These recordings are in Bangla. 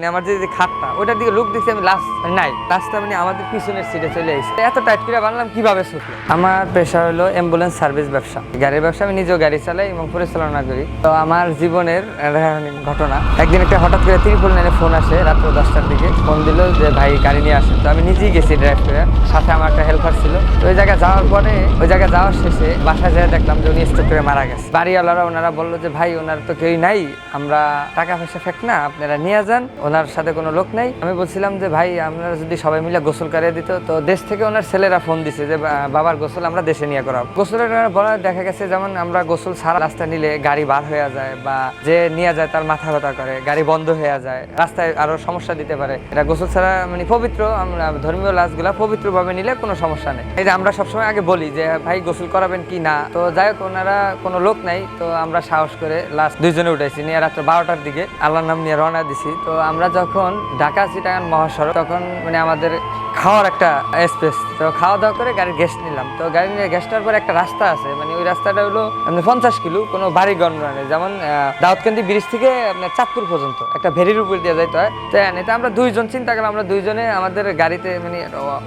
মানে আমার যে খাটটা দিকে লুক দিচ্ছি আমি লাস্ট নাই। লাস্টটা মানে আমাদের পিছনের সিটে চলে এত টাইট করে বানলাম, কীভাবে আমার পেশা হলো অ্যাম্বুলেন্স সার্ভিস ব্যবসা। গাড়ির ব্যবসা আমি নিজেও গাড়ি চালাই এবং পরিচালনা করি। তো আমার জীবনের ঘটনা। একদিন একটা হঠাৎ করে লাইনে ফোন আসে রাত্র দশটার দিকে। ফোন দিল যে, ভাই, গাড়ি নিয়ে আসেন। তো আমি নিজেই গেছি ড্রাইভ করে। সাথে আমার একটা হেল্পার ছিল। তো ওই জায়গায় যাওয়ার পরে, ওই জায়গায় যাওয়ার শেষে বাসায় যেয়ে দেখলাম যে উনি স্ট্রোক করে মারা গেছে। বাড়িওয়ালারা ওনারা বলল যে, ভাই, ওনার তো কেউই নাই। আমরা টাকা পয়সা ফেক না। আপনারা নিয়ে যান। ওনার সাথে কোনো লোক নাই। আমি বলছিলাম যে, ভাই, আপনারা যদি সবাই মিলে গোসল করিয়ে দিত, তো দেশ থেকে ওনার ছেলেরা ফোন দিছে যে বাবার গোসল আমরা দেশে নিয়ে করাবো। গোসলের বলা দেখা গেছে যেমন আমরা গোসল সারা রাস্তা নিলে গাড়ি বার হয়ে যায় বা যে নিয়ে যায় তার মাথা ব্যথা করে, গাড়ি বন্ধ হয়ে যায়, রাস্তায় আরও সমস্যা দিতে পারে। এটা গোসল ছাড়া মানে পবিত্র, আমরা ধর্মীয় লাশগুলা পবিত্রভাবে নিলে কোনো সমস্যা নেই। এই যে আমরা সবসময় আগে বলি যে, ভাই, গোসল করাবেন কি না? তো যাই হোক, ওনারা কোনো লোক নাই, তো আমরা সাহস করে লাস্ট দুইজনে উঠেছি নিয়ে রাত্র বারোটার দিকে আল্লাহর নাম নিয়ে রওনা দিছি। তো আমরা যখন ঢাকা চিটাগান মহাসড়ক তখন মানে আমাদের খাওয়ার একটা স্পেস তো খাওয়া দাওয়া করে গাড়ির গ্যাস নিলাম। তো গাড়ি নিয়ে গ্যাসটার পর একটা রাস্তা আছে। মানে ওই রাস্তাটা হলো পঞ্চাশ কিলো কোনো বাড়ি গণনা যেমন আহ, দাউদকান্দি ব্রিজ থেকে আপনার চাঁদপুর পর্যন্ত। একটা ভেরির উপর দিয়ে যাইতে হয়। তো এটা আমরা দুইজন চিন্তা করলাম আমরা দুইজনে আমাদের গাড়িতে মানে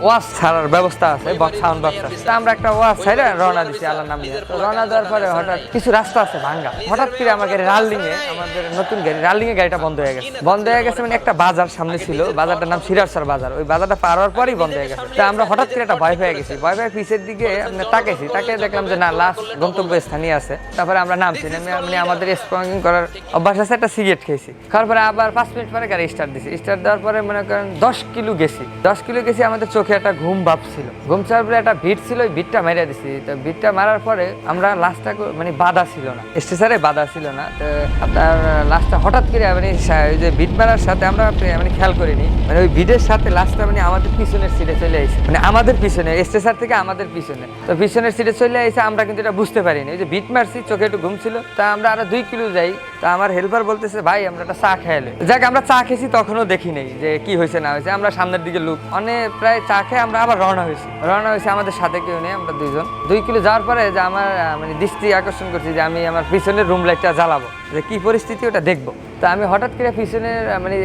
ওয়াশ ছাড়ার ব্যবস্থা আছে সাউন্ড বক্স আছে। তো আমরা একটা ওয়াশ ছাড়া রওনা দিছি আল্লাহর নাম নিয়ে। তো রওনা দেওয়ার পরে হঠাৎ কিছু রাস্তা আছে ভাঙ্গা। হঠাৎ করে আমার গাড়ি রাল্লিং আমাদের নতুন গাড়ি রাল্লিং গাড়িটা বন্ধ হয়ে গেছে। বন্ধ হয়ে গেছে মানে একটা বাজার সামনে ছিল। বাজারটার নাম সিরারসার বাজার। ওই বাজারটা পার হওয়ার পরই বন্ধ হয়ে গেছে। তো আমরা হঠাৎ করে একটা ভয় পেয়ে গেছি। ভয় পেয়ে পিছের দিকে আমরা তাকাইছি তাকে দেখলাম যে না লাস্ট গন্তব্য স্থানীয় আছে। তারপরে আমরা নামছি, নেমে মানে আমাদের স্পঙ্গিং করার অভ্যাস আছে, একটা সিগারেট খেয়েছি খাওয়ার পরে আবার পাঁচ মিনিট পরে গাড়ি স্টার্ট দিছি। স্টার্ট দেওয়ার পরে মনে করেন দশ কিলো গেছি। দশ কিলো গেছি, আমাদের চোখে একটা ঘুম ভাব ছিল ঘুম ছাড়ার পরে একটা ভিড় ছিল, ওই ভিড়টা মেরে দিছি। তো ভিড়টা মারার পরে আমরা লাস্টটা মানে বাধা ছিল না। স্টেশনে বাধা ছিল না। তো আপনার লাস্টটা হঠাৎ করে মানে ওই যে ভিড় মারার সাথে আমরা মানে খেয়াল করিনি। মানে ওই ভিড়ের সাথে লাস্টটা মানে আমাদের পিছনের সিটে চলে আসে মানে আমাদের পিছনে স্টেশন থেকে আমাদের পিছনে। তো পিছনের সিটে চলে এসে আমরা কিন্তু এটা বুঝতে পারিনি। ওই যে বিট মারছি, চোখে একটু ঘুম ছিল। তা আমরা আরও দুই কিলো যাই। তা আমার হেল্পার বলতেছে, ভাই, আমরা একটা চা খেয়ালে যাক, আমরা চা খেয়েছি, তখনও দেখি নেই যে কি হয়েছে, না হয়েছে। আমরা সামনের দিকে লুক অনেক প্রায় চা খেয়ে আমরা আবার রওনা হয়েছি। রওনা হয়েছে আমাদের সাথে কেউ নেই, আমরা দুইজন। দুই কিলো যাওয়ার পরে যে আমার মানে দৃষ্টি আকর্ষণ করছি যে আমি আমার পিছনের রুম লাইটটা জ্বালাবো, যে কি পরিস্থিতি ওটা দেখব। তো আমি হঠাৎ করে পিছনের মানে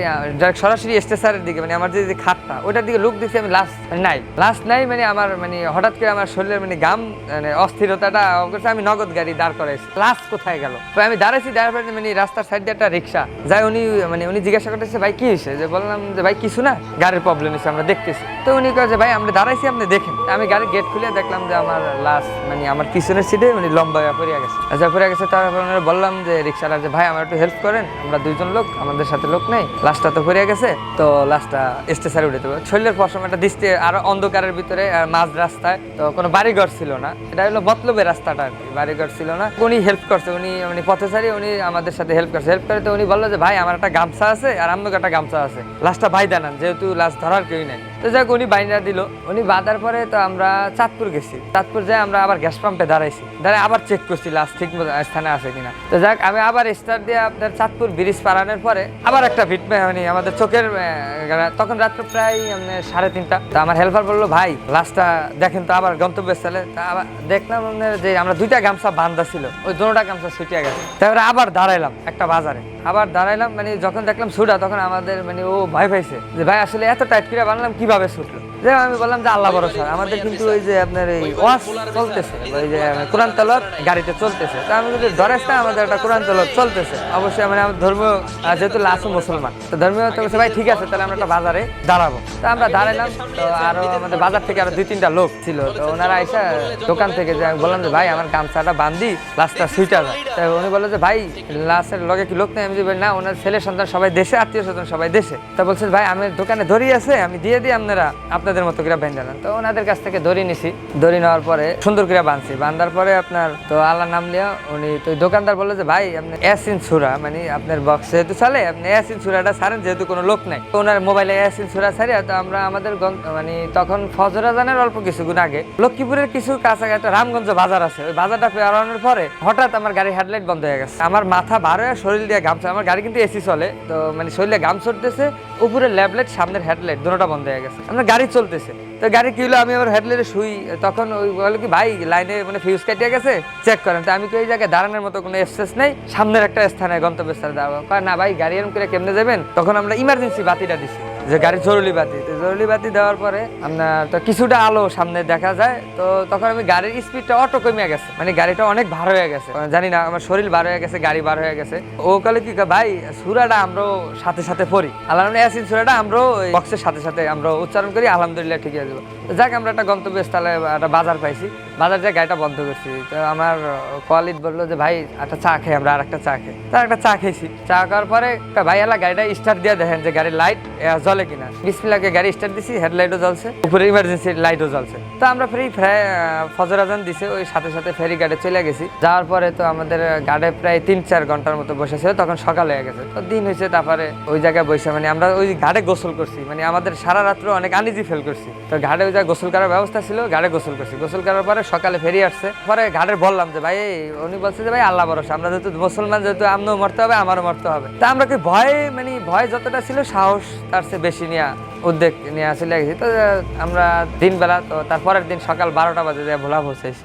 সরাসরি স্টেশনের দিকে মানে আমার যে খাটটা ওটার দিকে লুক দিচ্ছি আমি লাস্ট নাই। লাস্ট নাই মানে আমার মানে হঠাৎ করে আমার শরীরের মানে গাম মানে অস্থিরতাটা করছে, আমি নগদ গাড়ি দাঁড় করাইছি। লাস্ট কোথায় গেল? তো আমি দাঁড়াইছি দাঁড়ার পরে মানে রাস্তার সাইডে একটা রিক্সা যাই উনি মানে উনি জিজ্ঞাসা করতেছে, ভাই, কি হয়েছে? যে বললাম যে, ভাই, কিছু না, গাড়ির প্রবলেম হয়েছে, আমরা দেখতেছি। তো উনি কয়ে যে, ভাই, আমরা দাঁড়াইছি, আপনি দেখেন। আমি গাড়ির গেট খুলে দেখলাম যে, আমার লাস্ট মানে আমার পিছনের সিটে মানে লম্বা হয়ে পড়ে গেছে। আচ্ছা পড়ে গেছে, তারপর ওনারা বললাম যে রিক্সাওয়ালা যে, ভাই, আমার একটু হেল্প করেন, আমরা দুইজন লোক, আমাদের সাথে লোক নেই লাস্টটা তো পড়ে গেছে, তো লাস্টটা স্টেশনে উঠে দেবো শরীরের পশম একটা দৃষ্টি, আরও অন্ধকারের ভিতরে আর মাঝ রাস্তায়, তো কোনো বাড়িঘর ছিল না। এটা হলো মতলবের রাস্তাটা আর কি, বাড়িঘর ছিল না। উনি হেল্প করছে, উনি মানে পথচারী, উনি আমাদের সাথে হেল্প করছে। হেল্প করে তো উনি বলল যে, ভাই, আমার একটা গামছা আছে আর আমনুক একটা গামছা আছে। লাস্টটা ভাই দানান যেহেতু লাস্ট ধরার কেউই নাই। তো যাক, উনি বাইনা দিল। উনি বাঁধার পরে তো আমরা চাঁদপুর গেছি। চাঁদপুর যাই আমরা আবার গ্যাস পাম্পে দাঁড়াইছি। দাঁড়ায় আবার চেক করছি লাস্ট ঠিক স্থানে আছে কিনা। তো যাক, আমি আবার স্টার্ট দিয়ে আপনার চাঁদপুর ব্রিজ পারানোর পরে আবার একটা ভিট মানে আমাদের চোখের তখন রাত্র প্রায় সাড়ে তিনটা। তো আমার হেল্পার বলল, ভাই লাস্টটা দেখেন তো আবার গন্তব্যস্থলে। তা আবার দেখলাম যে আমরা দুইটা গামছা বান্ধা ছিল, ওই দুটা গামছা ছুটিয়ে গেছে। তারপরে আবার দাঁড়াইলাম একটা বাজারে। আবার দাঁড়াইলাম মানে যখন দেখলাম ছুটা, তখন আমাদের মানে ও ভয় পাইছে যে, ভাই, আসলে এত টাইট করে বানালাম কীভাবে ছুটলো যে আমি বললাম যে আল্লাহ ভরসা আমাদের কিন্তু ওই যে আপনার এই ওয়াশ চলতেছে ওই যে কোরআন তলত গাড়িতে চলতেছে তা আমি যদি ধরেস আমাদের একটা কোরআন তলত চলতেছে অবশ্যই মানে আমাদের ধর্মীয় আহ, যেহেতু লাসু মুসলমান তো ধর্মীয় তো ভাই ঠিক আছে তাহলে আমরা একটা বাজারে দাঁড়াবো। তো আমরা দাঁড়ালাম তো আরও আমাদের বাজার থেকে আরও দুই তিনটা লোক ছিল তো ওনারা এসে দোকান থেকে যে আমি বললাম যে ভাই আমার গামছাটা বান্ধি লাস্টটা সুইটা যায়। তো উনি বলল যে ভাই লাস্টের লগে কি লোক নেই? আমি যে না ওনার ছেলে সন্তান সবাই দেশে আত্মীয় স্বজন সবাই দেশে। তা বলছে ভাই আমি দোকানে দড়ি আছে আমি দিয়ে দিই আপনারা আপনাদের মতো করে বেঁধে তো ওনাদের কাছ থেকে দড়ি নিছি। দড়ি নেওয়ার পরে সুন্দর করে বাঁধছি। বাঁধার পরে আপনার, তো আল্লাহ নাম লিয়া উনি, তো দোকানদার বলল যে, ভাই, আপনি অ্যাসিন ছুরা মানে আপনার বক্স যেহেতু চলে, আপনি অ্যাসিন ছুরাটা ছাড়েন, যেহেতু কোনো লোক নাই। তো ওনার মোবাইলে অ্যাসিন ছুরা ছাড়িয়া, তো আমরা আমাদের মানে তখন ফজরা জানের অল্প কিছুদিন আগে, লক্ষ্মীপুরের কিছু কাছাকাছি একটা রামগঞ্জ বাজার আছে। ওই বাজারটা পেরানোর পরে হঠাৎ আমার গাড়ির হেডলাইট বন্ধ হয়ে গেছে। আমার মাথা বার হয়ে শরীর দিয়ে গামছা, আমার গাড়ি কিন্তু এসি চলে, তো মানে শরীরে গাম ছড়তেছে উপরে ল্যাবলাইট সামনের হেডলাইট দুটোটা বন্ধ হয়ে গেছে। আমরা গাড়ি চলতেছে। তো গাড়ি কি হলো? আমি আমার হেডলাইটে শুই। তখন ওই বলে কি, ভাই, লাইনে মানে ফিউজ কাটিয়ে গেছে? চেক করেন। তো আমি কি ওই জায়গায় দাঁড়ানোর মতো কোনো এক্সেস নেই? সামনের একটা স্থানে গন্তব্যস্থলে দাঁড়াবো। না ভাই, গাড়ি এরকম করে কেমনে যাবেন? তখন আমরা ইমার্জেন্সি বাতিটা দিছি। যে গাড়ি জরুরি বাতি। তো জরুরি বাতি দেওয়ার পরে আপনার তো কিছুটা আলো সামনে দেখা যায়, তো তখন আমি গাড়ির স্পিডটা অটো কমে গেছে। মানে গাড়িটা অনেক ভার হয়ে গেছে। জানি না, আমার শরীর বার হয়ে গেছে, গাড়ি বার হয়ে গেছে। ও কালে কি ভাই, সুরাটা আমরাও সাথে সাথে পড়ি আল্লাহ অ্যাসিড সুরাটা, আমরাও বক্সের সাথে সাথে আমরা উচ্চারণ করি, আলহামদুলিল্লাহ, ঠিক যাব। তো যাক, আমরা একটা গন্তব্যস্থলে একটা বাজার পাইছি। বাজার যায় গাড়িটা বন্ধ করছি, তো আমার কোয়ালিট বলল যে, ভাই, একটা চা খাই আমরা আর একটা চা খাই তার একটা চা খেয়েছি। চা খাওয়ার পরে ভাই এলা গাড়িটা স্টার্ট দিয়ে দেখেন যে গাড়ির লাইট জ্বলে কিনা। বিসমিল্লাকে গাড়ি স্টার্ট দিছি হেডলাইটও জ্বলছে, উপরে ইমার্জেন্সি লাইটও জ্বলছে। তো আমরা ফ্রি ফজর আজান দিছে, ওই সাথে সাথে ফেরি গাড়ি চলে গেছি। যাওয়ার পরে তো আমাদের গাড়ি প্রায় তিন চার ঘণ্টার মতো বসেছিল তখন সকাল হয়ে গেছে। তো দিন হয়েছে, তারপরে ওই জায়গায় বসে মানে আমরা ওই ঘাটে গোসল করছি। মানে আমাদের সারা রাত্র অনেক আনিজি ফেল করছি। তো ঘাটে ওই জায়গায় গোসল করার ব্যবস্থা ছিল, ঘাটে গোসল করছি। গোসল করার পরে সকালে ফেরি আসছে। পরে ঘাটে বললাম যে, ভাই, উনি বলছে যে, ভাই, আল্লাহ ভরসা, আমরা যেহেতু মুসলমান, যেহেতু আমরাও মরতে হবে, আমারও মরতে হবে। তা আমরা কি ভয় মানে ভয় যতটা ছিল, সাহস তার চেয়ে বেশি নিয়ে উদ্যোগ নিয়ে আসলে তো, আমরা দিনবেলা, তো তারপরের দিন সকাল বারোটা বাজে যায় ভোলা পৌঁছেছি